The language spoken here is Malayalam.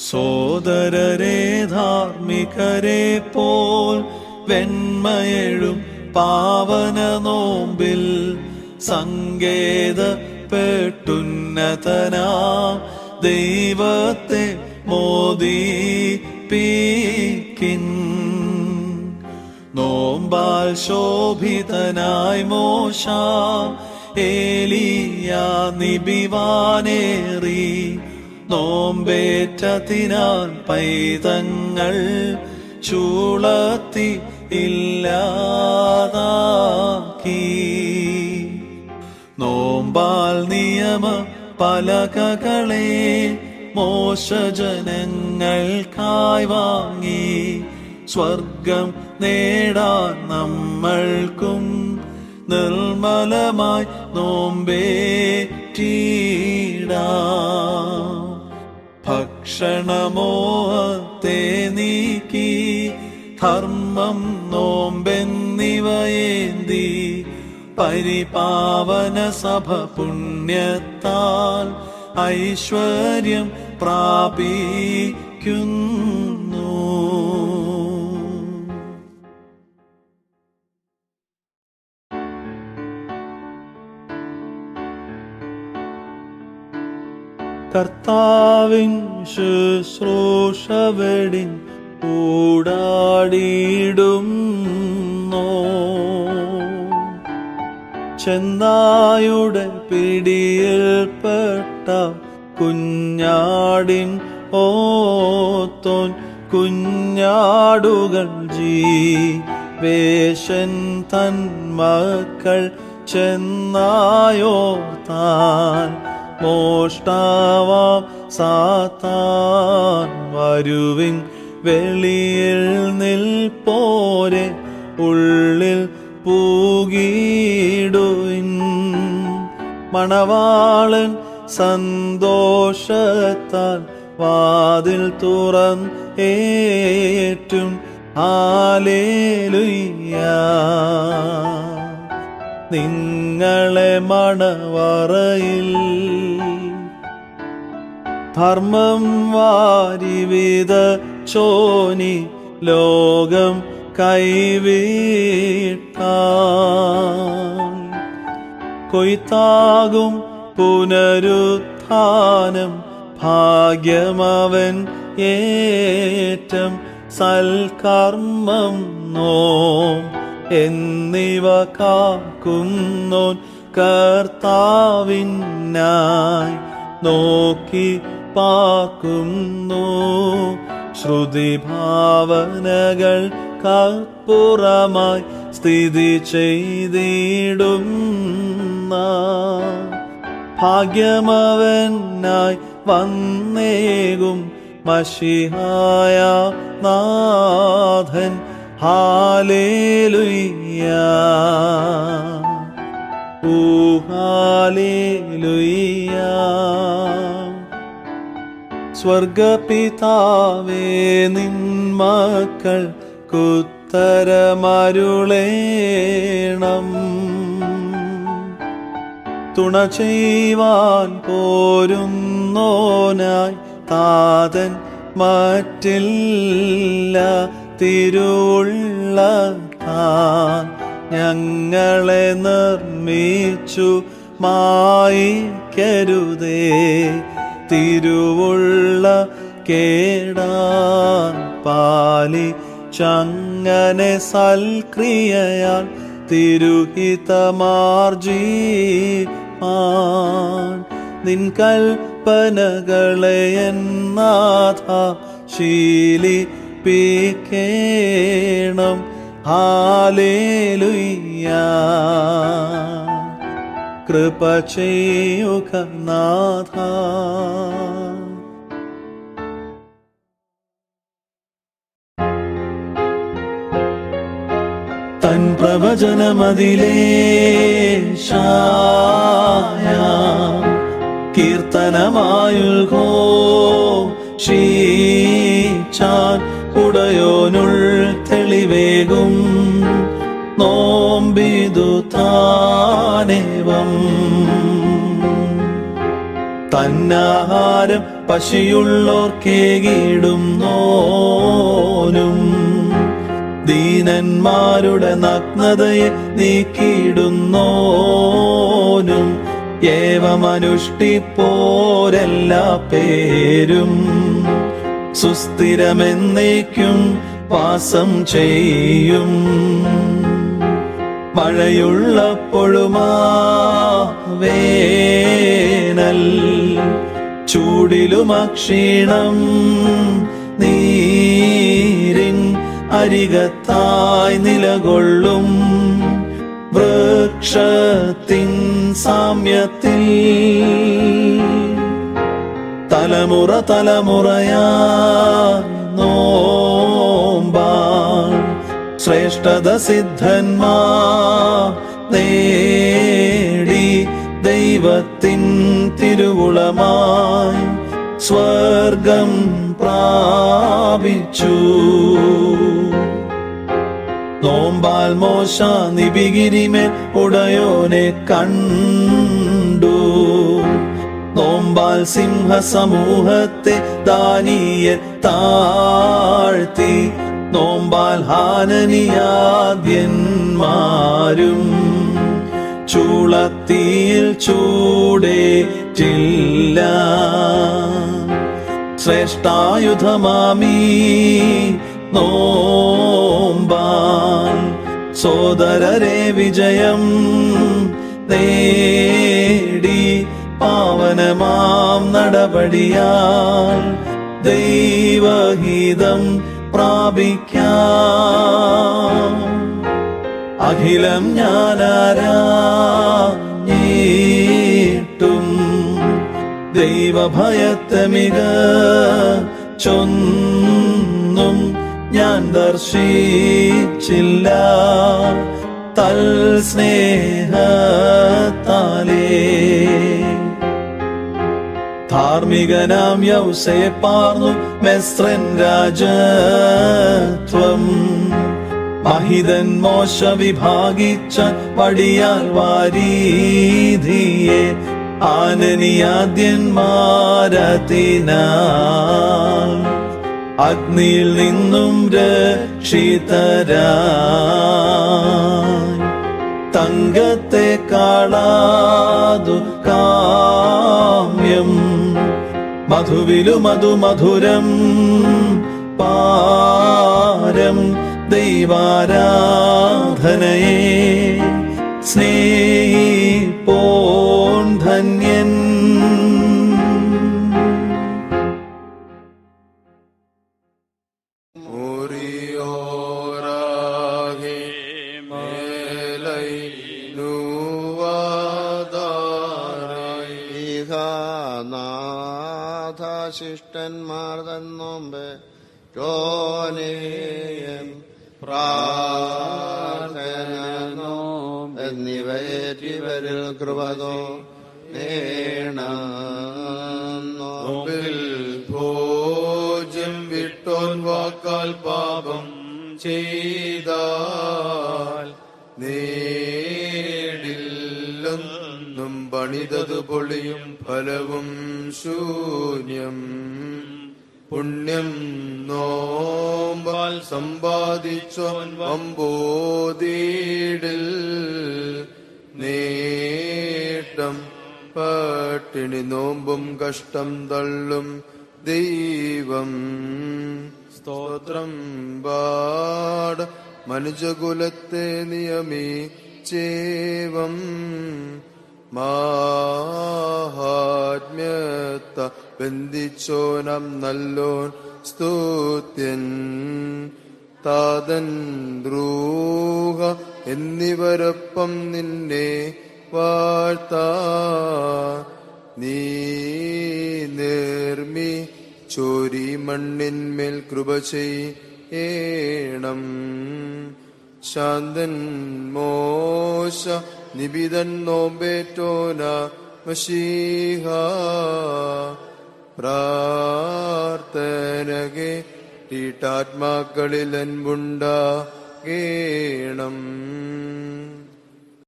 സോദരരെ ധാർമ്മികരെ പോൽ വെണ്മയെഴും പാവന നോമ്പിൽ സങ്കേതപ്പെട്ടുന്നതനാ ദൈവത്തെ മോദീപിക്കിൻ നോമ്പാൽ ശോഭിതനായി മോശ ഏലിയ നിബിവാനേറി നോമ്പേറ്റതിനാൽ പൈതങ്ങൾ ചൂളത്തി ഇല്ലാതാക്കി. നോമ്പാൽ നിയമ പലകകളെ മോശജനങ്ങൾക്കായി വാങ്ങി. സ്വർഗം നേടാൻ നമ്മൾക്കും നിർമ്മലമായി നോമ്പേറ്റീടാം. ഭക്ഷണമോഹത്തെ നീക്കി ധർമ്മം നോമ്പെന്നിവയേന്തി പരിപാവന സഭ പുണ്യത്താൽ ഐശ്വര്യം പ്രാപിക്കുന്നു. കർത്താവിൻ ശുശ്രൂഷവടിൻ കൂടാടിയിടുന്നോ? ചെന്നായുടെ പിടിയിൽപ്പെട്ട കുഞ്ഞാടിൻ ഓത്തോൻ കുഞ്ഞാടുകൾ ജീ വേശൻ തൻ മക്കൾ ചെന്നായോർത്താൻ മോഷ്ടാവാം. സാത്താൻ വരുവിൻ വെളിയിൽ നിൽപ്പോരെ ഉള്ളിൽ പൂകിടുവിൻ മണവാളൻ സന്തോഷത്താൽ വാതിൽ തുറന്ന് ഏറ്റും ആലേലുയ്യ നിങ്ങളെ മണവറയിൽ ധർമ്മം വാരിവിത ചോനി ലോകം കൈവീട്ട കൊയ്ത്താകും പുനരുത്ഥാനം ഭാഗ്യമവൻ ഏറ്റം സൽക്കർമ്മം നോം എന്നിവ കാക്കുന്നോൻ കർത്താവിനായി നോക്കി പാക്കുന്നു ശ്രുതി ഭാവനകൾ കപ്പുറമായി സ്ഥിതി ചെയ്തിടുന്ന ഭാഗ്യമവനായി വന്നേകും മഷിഹായ നാഥൻ. ഹാലേലുയ്യ. ഊ സ്വർഗപിതാവേ നിൻ മക്കൾ കുത്തരമരുളേണം. തുണ ചെയ്യുവാൻ പോരുന്നോനായി താതൻ മറ്റില്ല തിരുവുള്ള താൻ ഞങ്ങളെ നിർമ്മിച്ചു മായിക്കരുതേ. തിരുവുള്ള കേടാൻ പാലി ചങ്ങനെ സൽക്രിയയാൽ തിരുഹിതമാർജീമാൻ നിൻ കൽപ്പനകളെ എന്നാഥ ശീലിപ്പിക്കേണം. ഹാലേലുയ്യ. കൃപ ചെയ്യുക നാഥ. തൻ പ്രവചനമതിലേ ഷായ. കീർത്തനമായുൽഘോ ഷീച്ചാൻ ഉടയോനുൾ തെളിവേകും നോമ്പിതു താനേവം തന്നാഹാരം പശിയുള്ളോർക്കേകിടുന്നോനും. ദീനന്മാരുടെ നഗ്നതയെ നീക്കിയിടുന്നോനും. ഏവമനുഷ്ഠിപ്പോരെല്ലാ പേരും സുസ്ഥിരമെന്നേക്കും വാസം ചെയ്യും. മഴയുള്ളപ്പോഴുമാ വേനൽ. ചൂടിലുമക്ഷീണം നീരിൻ അരികത്തായി നിലകൊള്ളും. വൃക്ഷത്തിൻ സാമ്യത്തിൽ തലമുറ തലമുറയാ നോമ്പാൻ ശ്രേഷ്ഠത സിദ്ധന്മാ നേടി ദൈവത്തിൻ തിരുവുളമായി സ്വർഗം പ്രാപിച്ചു. നോമ്പാൽ മോശ നിബിഗിരിമേൽ ഉടയോനെ കണ്ടു. നോമ്പാൽ സിംഹസമൂഹത്തെ ദാനിയ താഴ്ത്തി നോമ്പാൽ ഹാനനിയാദ്യന്മാരും ചൂളത്തിയിൽ ചൂടേറ്റില്ല. ശ്രേഷ്ഠായുധമാമീ നോമ്പാൻ സോദരരെ വിജയം നേടി. പാവനമാം നടപടിയാൽ ദൈവഹിതം പ്രാപിക്കാം. അഖിലം ഞാനാരീട്ടും ദൈവഭയത്തെ മിക ചൊന്നും ഞാൻ ദർശിച്ചില്ല. തൽ സ്നേഹത്താലേ ധാർമ്മികനാം യൗസയെ പാർന്നു മെസ്രൻ രാജത്വം. മഹിതൻ മോശ വിഭാഗിച്ച പടിയാൽ വാരീധിയെ ആനനിയാദ്യന്മാരത്തിനാൽ അഗ്നിയിൽ നിന്നും രക്ഷിതരായി തങ്കത്തെ കാളാതു കാമ്യം. മധുവിലു മധു മധുരം പാരം ദൈവാരാധനയെ. പോൺ ധന്യൻ നാഥശിഷ്ടന്മാർ തന്നോമ്പ് ചോനേയം പ്രാർത്ഥനോ എന്നിവയേറ്റിവരിൽ കൃപതോ നേണം. നോമ്പിൽ ഭോജ്യം വിട്ടോൻ വാക്കാൽ പാപം ചെയ്താൽ നേടില്ലെന്നും പണിതതു പൊളിയും ഫലവും ശൂന്യം. പുണ്യം നോമ്പാൽ സമ്പാദിച്ചോൻ വമ്പോതീടിൽ നേട്ടം പട്ടിണി നോമ്പും കഷ്ടം തള്ളും ദൈവം. സ്തോത്രം പാട മനുജകുലത്തെ നിയമി ചേവം. മാഹാത്മ്യത്ത ബന്ധിച്ചോനം നല്ലോൻ സ്തുത്യൻ. താതൻ ദ്രൂഹ എന്നിവരൊപ്പം നിന്നെ വാഴ്ത്ത. നീ ചോരി മണ്ണിന്മേൽ കൃപ ചെയ്യണം. ശാന്തൻ മോശ നിബിതൻ നോമ്പേറ്റോന മഷീഹ പ്രാർത്ഥനകെ ഈട്ടാത്മാക്കളിൽ അൻപുണ്ടാകേണം.